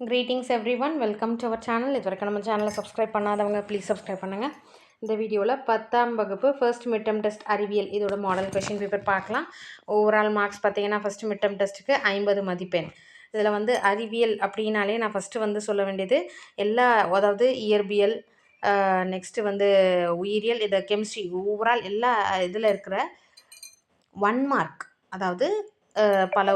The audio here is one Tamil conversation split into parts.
Greetings everyone welcome to our channel இது வரைக்கும் நம்ம சேனலை சப்ஸ்கிரைப் பண்ணாதவங்க ப்ளீஸ் சப்ஸ்கிரைப் பண்ணுங்கள் இந்த வீடியோவில் பத்தாம் வகுப்பு ஃபர்ஸ்ட் மிட்டம் டெஸ்ட் அறிவியல் இதோட மாடல் கொஷின் பேப்பர் பார்க்கலாம். ஓவரால் மார்க்ஸ் பார்த்தீங்கன்னா ஃபஸ்ட் மிட்டம் டெஸ்ட்டுக்கு ஐம்பது மதிப்பெண். இதில் வந்து அறிவியல் அப்படின்னாலே நான் ஃபஸ்ட்டு வந்து சொல்ல வேண்டியது எல்லா அதாவது இயற்பியல் நெக்ஸ்ட்டு வந்து உயிரியல் இதை கெமிஸ்ட்ரி ஓவரால் எல்லா இதில் இருக்கிற ஒன் மார்க் அதாவது பல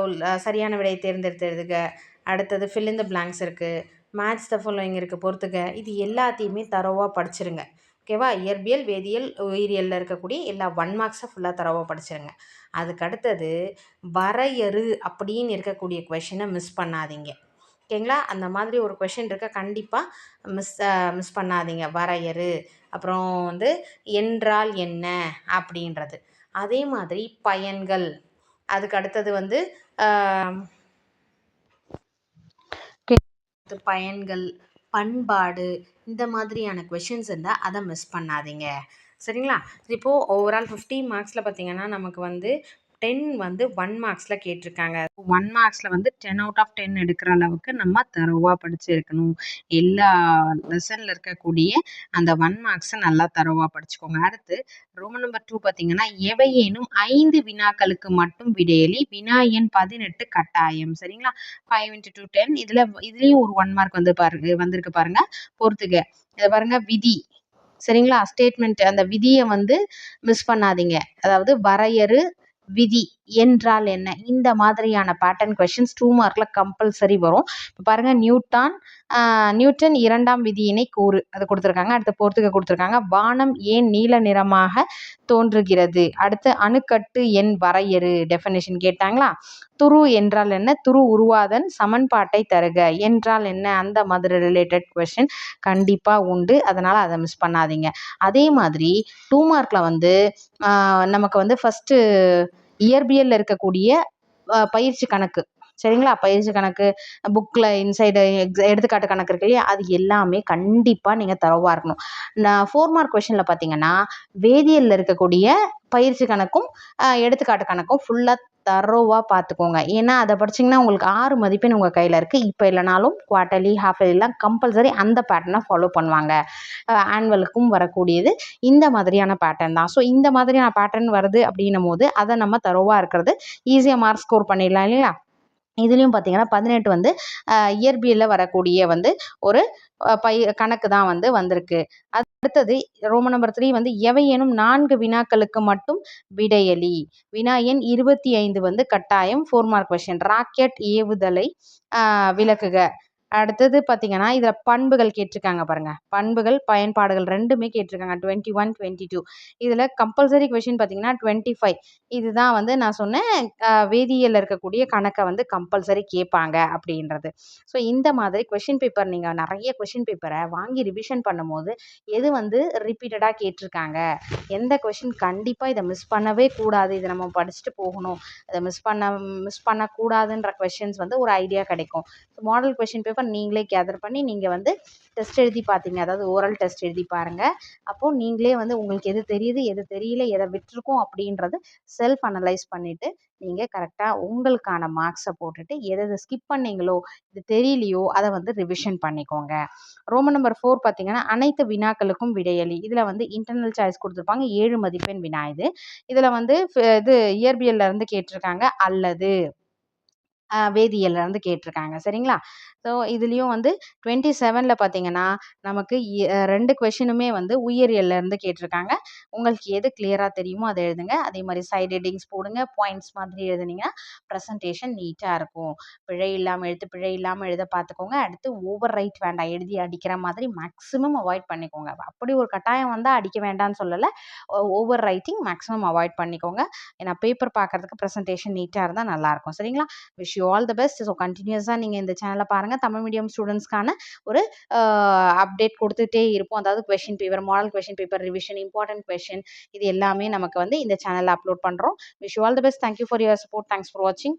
சரியான விடையை தேர்ந்தெடுத்து அடுத்தது ஃபில் இந்த பிளாங்க்ஸ் இருக்குது மேட்ச் த ஃபாலோயிங் இருக்குது பொறுத்துக்க. இது எல்லாத்தையுமே தரோவாக படிச்சிருங்க. ஓகேவா இயற்பியல் வேதியியல் உயிரியலில் இருக்கக்கூடிய எல்லா ஒன் மார்க்ஸை ஃபுல்லாக தரவாக படிச்சிருங்க. அதுக்கு அடுத்தது வரையறு அப்படின்னு இருக்கக்கூடிய கொஷினை மிஸ் பண்ணாதீங்க. ஓகேங்களா அந்த மாதிரி ஒரு கொஷின் இருக்க கண்டிப்பாக மிஸ் மிஸ் பண்ணாதீங்க. வரையறு அப்புறம் வந்து என்றால் என்ன அப்படின்றது. அதே மாதிரி பயன்கள். அதுக்கு அடுத்தது வந்து பயன்கள் பண்பாடு இந்த மாதிரியான கொஷின்ஸ் இருந்தால் அதை மிஸ் பண்ணாதீங்க. சரிங்களா? இப்போது ஓவரால் ஃபிஃப்டி மார்க்ஸில் பார்த்தீங்கன்னா நமக்கு வந்து டென் வந்து ஒன் மார்க்ஸில் கேட்டிருக்காங்க. ஒன் மார்க்ஸில் வந்து டென் அவுட் ஆஃப் டென் எடுக்கிற அளவுக்கு நம்ம தரவாக படிச்சிருக்கணும் எல்லா லெசனில் இருக்கக்கூடிய அந்த ஒன் மார்க்ஸை நல்லா தரவாக படிச்சுக்கோங்க. அடுத்து ரூம் நம்பர் டூ பார்த்தீங்கன்னா எவையேனும் ஐந்து வினாக்களுக்கு மட்டும் விடையலி வினா எண் பதினெட்டு கட்டாயம். சரிங்களா? ஃபைவ் இன்ட்டு டூ டென் இதில் இதுலேயும் ஒரு ஒன் மார்க் வந்து பாருங்க வந்திருக்கு பாருங்க. பொறுத்துக்க இதை பாருங்க விதி. சரிங்களா? ஸ்டேட்மெண்ட் அந்த விதியை வந்து மிஸ் பண்ணாதீங்க. அதாவது வரையறு விதி என்றால் என்ன? இந்த மாதிரியான பேட்டர்ன் கொஷின்ஸ் டூ மார்க்கில் கம்பல்சரி வரும். இப்போ பாருங்கள் நியூட்டான் நியூட்டன் இரண்டாம் விதியினை கூறு. அது கொடுத்துருக்காங்க. அடுத்து போர்த்துக்க கொடுத்துருக்காங்க. வானம் ஏன் நீல நிறமாக தோன்றுகிறது? அடுத்து அணுக்கட்டு எண் வரையறு டெஃபனேஷன் கேட்டாங்களா? துரு என்றால் என்ன? துரு உருவாதன் சமன்பாட்டை தருக. என்றால் என்ன? அந்த மாதிரி ரிலேட்டட் கொஷின் கண்டிப்பாக உண்டு. அதனால் அதை மிஸ் பண்ணாதீங்க. அதே மாதிரி டூ மார்க்கில் வந்து நமக்கு வந்து ஃபஸ்ட்டு இயற்பியலில் இருக்கக்கூடிய பயிற்சி கணக்கு. சரிங்களா? பயிற்சி கணக்கு புக்கில் இன்சைடு எக்ஸ் எடுத்துக்காட்டு கணக்கு இருக்கு இல்லையா? அது எல்லாமே கண்டிப்பாக நீங்கள் தரவாக இருக்கணும். நான் ஃபோர் மார்க் கொஷனில் பார்த்தீங்கன்னா வேதியியலில் இருக்கக்கூடிய பயிற்சி கணக்கும் எடுத்துக்காட்டு கணக்கும் ஃபுல்லாக தரோவாக பார்த்துக்கோங்க ஏன்னா அதை படிச்சிங்கன்னா உங்களுக்கு ஆறு மதிப்பெண் உங்கள் கையில் இருக்குது இப்போ இல்லைனாலும் குவார்ட்டர்லி ஹாஃப் இயர்லிலாம் கம்பல்சரி அந்த பேட்டர்னை ஃபாலோ பண்ணுவாங்க. ஆனுவலுக்கும் வரக்கூடியது இந்த மாதிரியான பேட்டர்ன் தான். ஸோ இந்த மாதிரியான பேட்டர்ன் வருது அப்படின்னும் போது அதை நம்ம தரோவாக இருக்கிறது ஈஸியாக மார்க் ஸ்கோர் பண்ணிடலாம் இல்லையா? இதுலேயும் பார்த்தீங்கன்னா பதினெட்டு வந்து இயற்பியலில் வரக்கூடிய வந்து ஒரு பை கணக்கு தான் வந்து வந்திருக்கு. அடுத்தது ரோம நம்பர் த்ரீ வந்து எவையேனும் நான்கு வினாக்களுக்கு மட்டும் விடையலி. வினா எண் இருபத்தி ஐந்து வந்து கட்டாயம் ஃபோர் மார்க் கொஷின் ராக்கெட் ஏவுதலை விளக்குக. அடுத்தது பார்த்தீங்கன்னா இதில் பண்புகள் கேட்டிருக்காங்க பாருங்கள் பண்புகள் பயன்பாடுகள் ரெண்டுமே கேட்டிருக்காங்க. டுவெண்ட்டி ஒன் டுவெண்ட்டி டூ இதில் கம்பல்சரி கொஷின் பார்த்தீங்கன்னா டுவெண்ட்டி ஃபைவ் இதுதான் வந்து நான் சொன்னேன் வேதியியலில் இருக்கக்கூடிய கணக்கை வந்து கம்பல்சரி கேட்பாங்க அப்படின்றது. ஸோ இந்த மாதிரி கொஷின் பேப்பர் நீங்கள் நிறைய கொஷின் பேப்பரை வாங்கி ரிவிஷன் பண்ணும்போது எது வந்து ரிப்பீட்டடாக கேட்டிருக்காங்க? எந்த கொஷின் கண்டிப்பாக இதை மிஸ் பண்ணவே கூடாது. இதை நம்ம படிச்சுட்டு போகணும். இதை மிஸ் பண்ண மிஸ் பண்ணக்கூடாதுன்ற கொஷின்ஸ் வந்து ஒரு ஐடியா கிடைக்கும். ஸோ மாடல் கொஷின் பேப்பர் நீங்களே கேதர் பண்ணி நீங்கள் வந்து டெஸ்ட் எழுதி பார்த்தீங்க அதாவது ஓரல் டெஸ்ட் எழுதி பாருங்கள் அப்போது நீங்களே வந்து உங்களுக்கு எது தெரியுது எது தெரியல எதை விட்டுருக்கோம் அப்படின்றது செல்ஃப் அனலைஸ் பண்ணிவிட்டு நீங்கள் கரெக்டாக உங்களுக்கான மார்க்ஸை போட்டுட்டு எதை எதை ஸ்கிப் பண்ணீங்களோ இது தெரியலையோ அதை வந்து ரிவிஷன் பண்ணிக்கோங்க. ரோம நம்பர் ஃபோர் பார்த்தீங்கன்னா அனைத்து வினாக்களுக்கும் விடையளி இதில் வந்து இன்டர்னல் சாய்ஸ் கொடுத்துருப்பாங்க. ஏழு மதிப்பெண் வினா இது. இதில் வந்து இது இயற்பியல்ல இருந்து கேட்டிருக்காங்க. அல்லது வேதியியல்லேருந்து கேட்டிருக்காங்க. சரிங்களா? ஸோ இதுலேயும் வந்து டுவெண்ட்டி செவனில் பார்த்தீங்கன்னா நமக்கு ரெண்டு கொஷினுமே வந்து உயிரியல்லேருந்து கேட்டிருக்காங்க. உங்களுக்கு எது கிளியராக தெரியுமோ அதை எழுதுங்க. அதே மாதிரி சைட் ஹெட்டிங்ஸ் போடுங்க. பாயிண்ட்ஸ் மாதிரி எழுதுனீங்கன்னா ப்ரெசன்டேஷன் நீட்டாக இருக்கும். பிழை இல்லாமல் எழுத்து பிழை இல்லாமல் எழுத பார்த்துக்கோங்க அடுத்து ஓவர் ரைட் வேண்டாம். எழுதி அடிக்கிற மாதிரி மேக்ஸிமம் அவாய்ட் பண்ணிக்கோங்க. அப்படி ஒரு கட்டாயம் வந்தால் அடிக்க வேண்டாம்னு சொல்லலை. ஓவர் ரைட்டிங் மேக்ஸிமம் அவாய்ட் பண்ணிக்கோங்க. ஏன்னா பேப்பர் பார்க்குறதுக்கு ப்ரெசன்டேஷன் நீட்டாக இருந்தால் நல்லாயிருக்கும் சரிங்களா? Wish you all the best so கண்டினியூஸாக நீங்கள் இந்த சேனலை பாருங்கள் தமிழ் மீடியம் ஸ்டூடெண்ட்ஸ்க்கான ஒரு அப்டேட் கொடுத்துட்டே இருப்போம். அதாவது question paper model question paper revision important question இது எல்லாமே நமக்கு வந்து இந்த சேனலில் அப்லோட் பண்ணுறோம் wish all the best thank you for your support thanks for வாட்சிங்